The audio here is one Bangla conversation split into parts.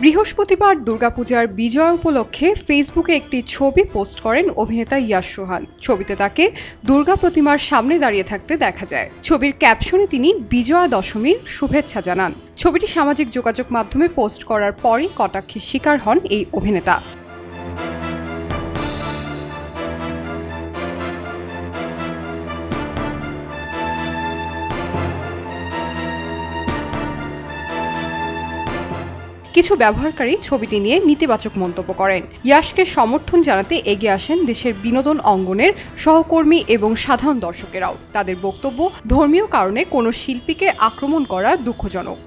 বৃহস্পতিবার দুর্গাপূজার বিজয় উপলক্ষে ফেসবুকে একটি ছবি পোস্ট করেন অভিনেতা ইয়াস সোহান। ছবিতে তাকে দুর্গা প্রতিমার সামনে দাঁড়িয়ে থাকতে দেখা যায়। ছবির ক্যাপশনে তিনি বিজয়া দশমীর শুভেচ্ছা জানান। ছবিটি সামাজিক যোগাযোগ মাধ্যমে পোস্ট করার পরই কটাক্ষের শিকার হন এই অভিনেতা। কিছু ব্যবহারকারী ছবিটি নিয়ে নেতিবাচক মন্তব্য করেন। ইয়াসকে সমর্থন জানাতে এগিয়ে আসেন দেশের বিনোদন অঙ্গনের সহকর্মী এবং সাধারণ দর্শকেরাও। তাদের বক্তব্য ধর্মীয় কারণে কোনো শিল্পীকে আক্রমণ করা দুঃখজনক।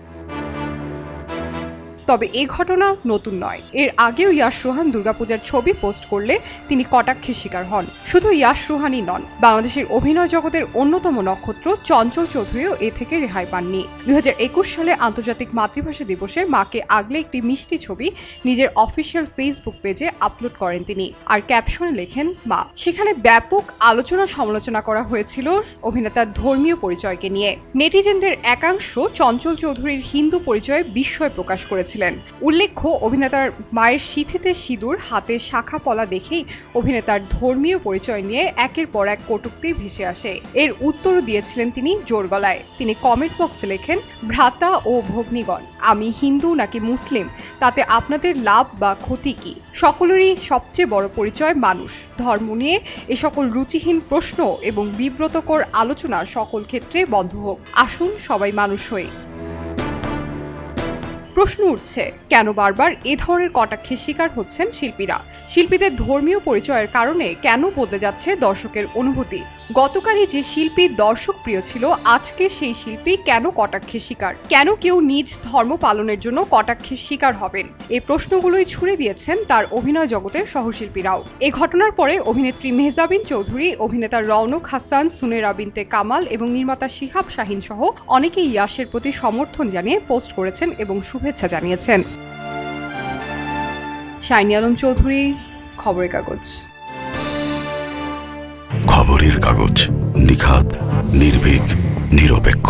তবে এ ঘটনা নতুন নয়। এর আগেও ইয়াশ রোহান দুর্গাপূজার ছবি পোস্ট করলে তিনি কটাক্ষের শিকার হন। শুধু ইয়াশ রোহানই নন, বাংলাদেশের অভিনয় জগতের অন্যতম নক্ষত্র চঞ্চল চৌধুরীও এ থেকে রেহাই পাননি। দুই হাজার একুশ সালে আন্তর্জাতিক মাতৃভাষা দিবসে মাকে আগলে একটি মিষ্টি ছবি নিজের অফিসিয়াল ফেসবুক পেজে আপলোড করেন তিনি আর ক্যাপশনে লেখেন, মা। সেখানে ব্যাপক আলোচনা সমালোচনা করা হয়েছিল অভিনেতার ধর্মীয় পরিচয়কে নিয়ে। নেটিজেনদের একাংশ চঞ্চল চৌধুরীর হিন্দু পরিচয়ে বিস্ময় প্রকাশ করেছিলেন। উল্লেখ্য, অভিনেতার মায়ের সিথিতে সিঁদুর, হাতে শাখা পলা দেখেই অভিনেতার ধর্মীয় পরিচয় নিয়ে একের পর এক কটূক্তি ভেসে আসে। এর উত্তরও দিয়েছিলেন তিনি জোর গলায় তিনি কমেন্ট বক্সে লেখেন, ভ্রাতা ও ভগ্নীগণ, আমি হিন্দু নাকি মুসলিম? তাতে আপনাদের লাভ বা ক্ষতি কি? সকলেরই সবচেয়ে বড় পরিচয় মানুষ। ধর্ম নিয়ে এ সকল রুচিহীন প্রশ্ন এবং বিব্রতকর আলোচনা সকল ক্ষেত্রে বন্ধ হোক। আসুন সবাই মানুষ হই। প্রশ্ন উঠছে, কেন বারবার এ ধরনের কটাক্ষের শিকার হচ্ছেন শিল্পীরা? শিল্পীদের ধর্মীয় পরিচয়ের কারণে কেন বদলে যাচ্ছে দর্শকের অনুভূতি? গতকালই যে শিল্পী দর্শক প্রিয় ছিল, আজকে সেই শিল্পী কেন কটাক্ষের শিকার? কেন কেউ নিজ ধর্ম পালনের জন্য কটাক্ষের শিকার হবেন? এই প্রশ্নগুলোই ছুড়ে দিয়েছেন তার অভিনয় জগতের সহশিল্পীরাও। এ ঘটনার পরে অভিনেত্রী মেহজাবিন চৌধুরী, অভিনেতা রওনক হাসান, সুনেরা বিনতে কামাল এবং নির্মাতা শিহাব শাহিন সহ অনেকেই ইয়াসের প্রতি সমর্থন জানিয়ে পোস্ট করেছেন এবং শুভেচ্ছা জানিয়েছেন। শাইনি আলম চৌধুরী খবরের কাগজ। খবরের কাগজ নিখাত নির্ভীক নিরপেক্ষ।